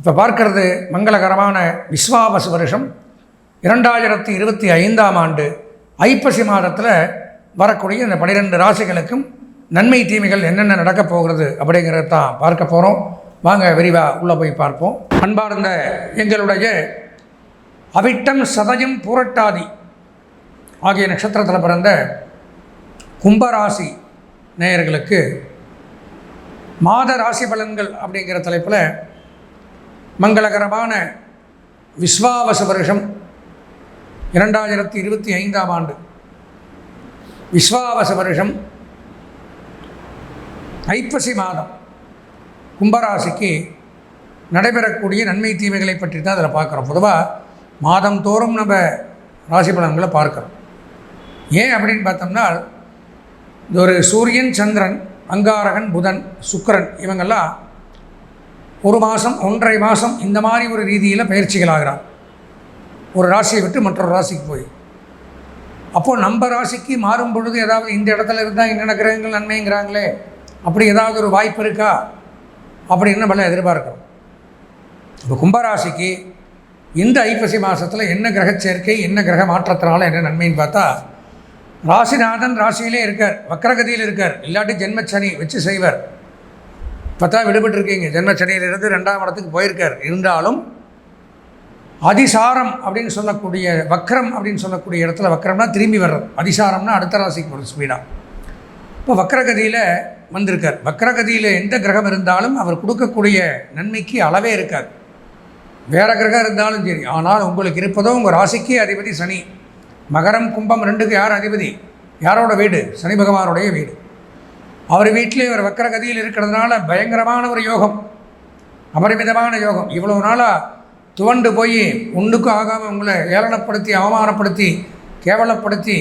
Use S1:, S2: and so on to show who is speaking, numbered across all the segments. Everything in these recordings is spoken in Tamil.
S1: இப்போ பார்க்கறது மங்களகரமான விஸ்வாவசு வருஷம். இரண்டாயிரத்தி இருபத்தி ஐந்தாம் ஆண்டு ஐப்பசி மாதத்தில் வரக்கூடிய இந்த பனிரெண்டு ராசிகளுக்கும் நன்மை தீமைகள் என்னென்ன நடக்கப் போகிறது அப்படிங்கிறத தான் பார்க்க போகிறோம் வாங்க விரிவாக உள்ளே போய் பார்ப்போம். அன்பார்ந்த எங்களுடைய அவிட்டம் சதயம் புரட்டாதி ஆகிய நட்சத்திரத்தில் பிறந்த கும்பராசி நேயர்களுக்கு மாத ராசி பலன்கள் அப்படிங்கிற தலைப்பில் மங்களகரமான விஸ்வாவச வருஷம் இரண்டாயிரத்தி இருபத்தி ஐந்தாம் ஆண்டு. விஸ்வாவச வருஷம் ஐப்பசி மாதம் கும்பராசிக்கு நடைபெறக்கூடிய நன்மை தீமைகளை பற்றி தான் அதில் பார்க்குறோம். பொதுவாக மாதந்தோறும் நம்ம ராசி பலன்களை பார்க்குறோம். ஏன் அப்படின்னு பார்த்தோம்னா இந்த ஒரு சூரியன் சந்திரன் அங்காரகன் புதன் சுக்கரன் இவங்கெல்லாம் ஒரு மாதம் ஒன்றரை மாதம் இந்த மாதிரி ஒரு ரீதியில் பயிற்சிகள் ஆகிறார் ஒரு ராசியை விட்டு மற்றொரு ராசிக்கு போய். அப்போது நம்ம ராசிக்கு மாறும் பொழுது ஏதாவது இந்த இடத்துல இருந்தால் என்னென்ன கிரகங்கள் நன்மைங்கிறாங்களே? அப்படி ஏதாவது ஒரு வாய்ப்பு இருக்கா? அப்படின்னு நம்மள எதிர்பார்க்குறோம்? இப்போ கும்பராசிக்கு இந்த ஐப்பசி மாதத்தில் என்ன கிரக சேர்க்கை என்ன கிரக மாற்றத்தினால என்ன நன்மைன்னு பார்த்தா ராசிநாதன் ராசியிலே இருக்கார் வக்கரகதியில் இருக்கார் இல்லாட்டி ஜென்மச்சனி வச்சு செய்வர். பார்த்தா விடுபட்டிருக்கீங்க. ஜென்மச்சனியிலிருந்து ரெண்டாம் இடத்துக்கு போயிருக்கார். இருந்தாலும் அதிசாரம் அப்படின்னு சொல்லக்கூடிய வக்ரம் அப்படின்னு சொல்லக்கூடிய இடத்துல வக்ரம்னா திரும்பி வர்றது. அதிசாரம்னா அடுத்த ராசிக்கு ஒரு ஸ்பீடாக இப்போ வக்ரகதியில் வந்திருக்கார். வக்ரகதியில் எந்த கிரகம் இருந்தாலும் அவர் கொடுக்கக்கூடிய நன்மைக்கு அளவே இருக்காது. வேறு கிரகம் இருந்தாலும் சரி. ஆனால் உங்களுக்கு இருப்பதோ உங்கள் ராசிக்கே அதிபதி சனி. மகரம் கும்பம் ரெண்டுக்கு யார் அதிபதி? யாரோட வீடு? சனி பகவானுடைய வீடு. அவர் வீட்டிலே ஒரு வக்கரகதியில் இருக்கிறதுனால பயங்கரமான ஒரு யோகம் அபரிமிதமான யோகம். இவ்வளோ நாளாக துவண்டு போய் ஒன்றுக்கும் ஆகாமல் உங்களை ஏளனப்படுத்தி அவமானப்படுத்தி கேவலப்படுத்தி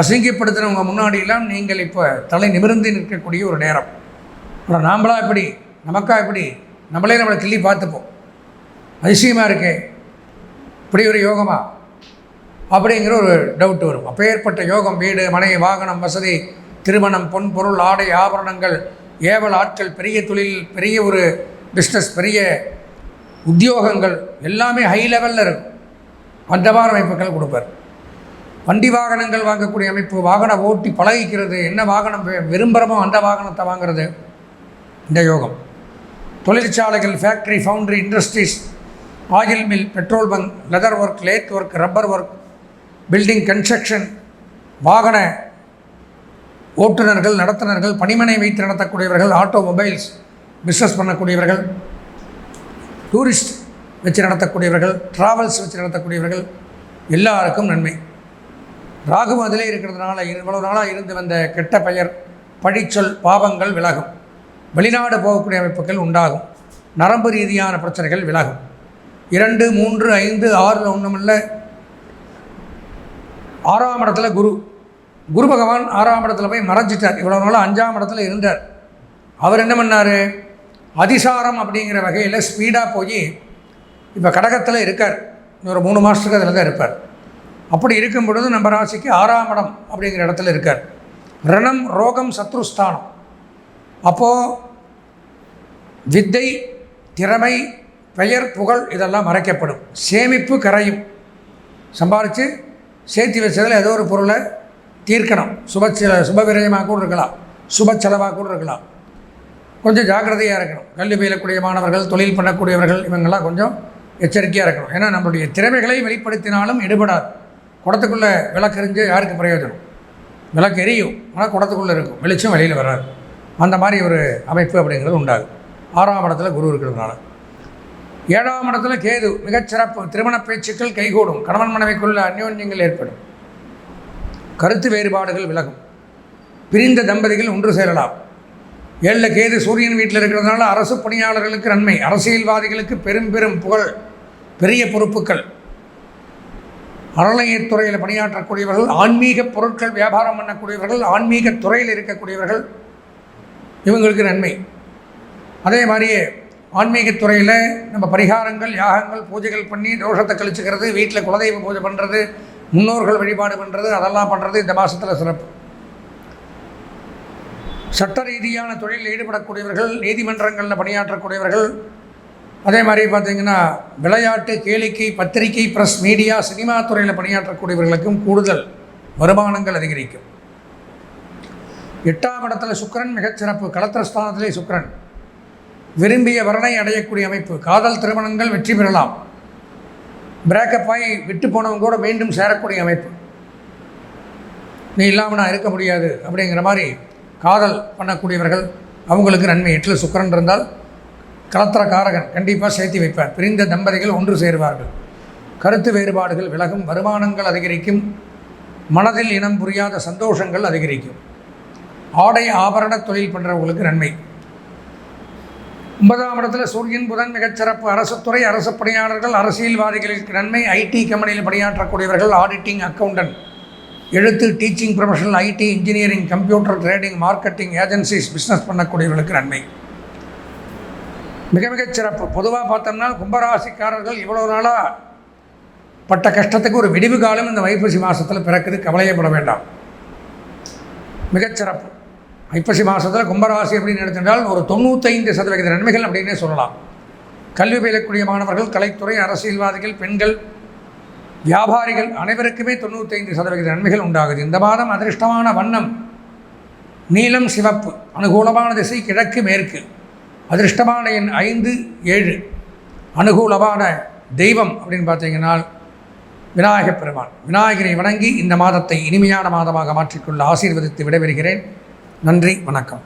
S1: அசிங்கப்படுத்தினவங்க முன்னாடியெல்லாம் நீங்கள் இப்போ தலை நிமிர்ந்து நிற்கக்கூடிய ஒரு நேரம். ஆனால் நாம்பளா இப்படி நமக்கா இப்படி நம்மளே நம்மளை கிள்ளி பார்த்துப்போம். அதிசயமாக இருக்கே இப்படி ஒரு யோகமா? அப்படிங்கிற ஒரு டவுட் வரும். அப்பேற்பட்ட யோகம் வீடு மனை வாகனம் வசதி திருமணம் பொன் பொருள் ஆடை ஆபரணங்கள் ஏவல் ஆட்கள் பெரிய தொழில் பெரிய ஒரு பிஸ்னஸ் பெரிய உத்தியோகங்கள் எல்லாமே ஹை லெவலில் இருக்கும். வந்தவார அமைப்புகள் கொடுப்பார். வண்டி வாகனங்கள் வாங்கக்கூடிய அமைப்பு வாகனம் ஓட்டி பழகிக்கிறது என்ன வாகனம் விரும்புகிறமோ அந்த வாகனத்தை வாங்குறது இந்த யோகம். தொழிற்சாலைகள் factory foundry industries oil mill petrol bunk leather work lathe work rubber work building construction வாகன ஓட்டுநர்கள் நடத்துனர்கள் பணிமனை வைத்து நடத்தக்கூடியவர்கள் ஆட்டோமொபைல்ஸ் பிஸ்னஸ் பண்ணக்கூடியவர்கள் டூரிஸ்ட் வச்சு நடத்தக்கூடியவர்கள் ட்ராவல்ஸ் வச்சு நடத்தக்கூடியவர்கள் எல்லாருக்கும் நன்மை. ராகு அதிலே இருக்கிறதுனால இவ்வளவு நாளாக இருந்து வந்த கெட்ட பெயர் பழிச்சொல் பாவங்கள் விலகும். வெளிநாடு போகக்கூடிய அமைப்புகள் உண்டாகும். நரம்பு ரீதியான பிரச்சனைகள் விலகும். இரண்டு மூன்று ஐந்து ஆறில் ஒன்றுமில்ல ஆறாம் இடத்துல குரு. குரு பகவான் ஆறாம் இடத்துல போய் மறைஞ்சிட்டார். இவ்வளோ நாளாக அஞ்சாம் இடத்துல இருந்தார். அவர் என்ன பண்ணார்? அதிசாரம் அப்படிங்கிற வகையில் ஸ்பீடாக போய் இப்போ கடகத்தில் இருக்கார். இன்னொரு மூணு மாதத்துக்கு அதில் தான் இருப்பார். அப்படி இருக்கும் பொழுது நம்ம ராசிக்கு ஆறாம் இடம் அப்படிங்கிற இடத்துல இருக்கார். ரணம் ரோகம் சத்ருஸ்தானம் அப்போது வித்தை திறமை பெயர் புகழ் இதெல்லாம் மறைக்கப்படும். சேமிப்பு கரையும். சம்பாரித்து சேர்த்து வச்சதில் ஏதோ ஒரு பொருளை தீர்க்கணும். சுப சுப விரயமாக கூட இருக்கலாம் சுப செலவாக கூட இருக்கலாம் கொஞ்சம் ஜாக்கிரதையாக இருக்கணும். கல்வி பயிலக்கூடிய மாணவர்கள் தொழில் பண்ணக்கூடியவர்கள் இவங்கெல்லாம் கொஞ்சம் எச்சரிக்கையாக இருக்கணும். ஏன்னா நம்மளுடைய திறமைகளை வெளிப்படுத்தினாலும் எடுபடாது குடத்துக்குள்ளே விளக்கெறிஞ்சு யாருக்கு பிரயோஜனம்? விளக்கு எரியும். ஆனால் குடத்துக்குள்ளே இருக்கும். வெளிச்சம் வெளியில் வராது. அந்த மாதிரி ஒரு அமைப்பு அப்படிங்கிறது உண்டாகும் ஆறாம் இடத்துல குரு இருக்கிறதுனால. ஏழாம் இடத்துல கேது. மிகச்சிறப்பு. திருமண பேச்சுக்கள் கைகூடும். கணவன் மனைவிக்குள்ள அந்யோன்யங்கள் ஏற்படும். கருத்து வேறுபாடுகள் விலகும். பிரிந்த தம்பதிகள் ஒன்று சேரலாம். ஏழில் கேது சூரியன் வீட்டில் இருக்கிறதுனால அரசு பணியாளர்களுக்கு நன்மை அரசியல்வாதிகளுக்கு பெரும் பெரும் புகழ் பெரிய பொறுப்புகள். அறநிலையத்துறையில் பணியாற்றக்கூடியவர்கள் ஆன்மீக பொருட்கள் வியாபாரம் பண்ணக்கூடியவர்கள் ஆன்மீக துறையில் இருக்கக்கூடியவர்கள் இவங்களுக்கு நன்மை. அதே மாதிரியே ஆன்மீகத்துறையில் நம்ம பரிகாரங்கள் யாகங்கள் பூஜைகள் பண்ணி தோஷத்தை கழிச்சுக்கிறது வீட்டில் குலதெய்வ பூஜை பண்ணுறது முன்னோர்கள் வழிபாடு பண்ணுறது அதெல்லாம் பண்ணுறது இந்த மாதத்தில் சிறப்பு. சட்ட ரீதியான தொழிலில் ஈடுபடக்கூடியவர்கள் நீதிமன்றங்களில் பணியாற்றக்கூடியவர்கள் அதே மாதிரி பார்த்திங்கன்னா விளையாட்டு கேளிக்கை பத்திரிகை ப்ரெஸ் மீடியா சினிமா துறையில் பணியாற்றக்கூடியவர்களுக்கும் கூடுதல் வருமானங்கள் அதிகரிக்கும். எட்டாம் இடத்துல சுக்கரன் மிகச்சிறப்பு களத்திரஸ்தானத்திலே சுக்கிரன். விரும்பிய வரனை அடையக்கூடிய அமைப்பு. காதல் திருமணங்கள் வெற்றி பெறலாம். பிரேக்கப் ஆகி விட்டு போனவங்க கூட மீண்டும் சேரக்கூடிய அமைப்பு. நீ இல்லாமல் நான் இருக்க முடியாது அப்படிங்கிற மாதிரி காதல் பண்ணக்கூடியவர்கள் அவங்களுக்கு நன்மை. எட்டில் சுக்கரன் இருந்தால் கலத்திர காரகன் கண்டிப்பாக சேர்த்து வைப்பார். பிரிந்த தம்பதிகள் ஒன்று சேருவார்கள். கருத்து வேறுபாடுகள் விலகும் வருமானங்கள் அதிகரிக்கும் மனதில் இனம் புரியாத சந்தோஷங்கள் அதிகரிக்கும். ஆடை ஆபரண தொழில் பண்ணுறவங்களுக்கு நன்மை. ஒன்பதாம் இடத்துல சூரியன் புதன் மிகச்சிறப்பு அரசுத்துறை அரசு பணியாளர்கள் அரசியல்வாதிகளுக்கு நன்மை ஐடி கம்பெனியில் பணியாற்றக்கூடியவர்கள் ஆடிட்டிங் அக்கவுண்டன்ட் எழுத்து teaching professional IT engineering computer trading marketing agencies business பண்ணக்கூடியவர்களுக்கு நன்மை. மிக மிகச் சிறப்பு. பொதுவாக பார்த்தோம்னா கும்பராசிக்காரர்கள் இவ்வளோ நாளாக பட்ட கஷ்டத்துக்கு ஒரு விடிவு காலம் இந்த வைப்பசி மாதத்தில் பிறக்குது. கவலையப்பட வேண்டாம். மிகச்சிறப்பு ஐப்பசி மாதத்தில் கும்பராசி அப்படின்னு எடுத்துட்டால் ஒரு தொண்ணூத்தைந்து சதவிகித நன்மைகள் அப்படின்னே சொல்லலாம். கல்வி பயிலக்கூடிய மாணவர்கள் கலைத்துறை அரசியல்வாதிகள் பெண்கள் வியாபாரிகள் அனைவருக்குமே தொண்ணூத்தைந்து சதவிகித நன்மைகள் உண்டாகுது. இந்த மாதம் அதிர்ஷ்டமான வண்ணம் நீலம் சிவப்பு அனுகூலமான திசை கிழக்கு மேற்கு. அதிர்ஷ்டமான எண் ஐந்து ஏழு. அனுகூலமான தெய்வம் அப்படின்னு பார்த்தீங்கன்னா விநாயகப் பெருமான். விநாயகரை வணங்கி இந்த மாதத்தை இனிமையான மாதமாக மாற்றிக்கொள்ள ஆசீர்வதித்து விடைபெறுகிறேன். நன்றி வணக்கம்.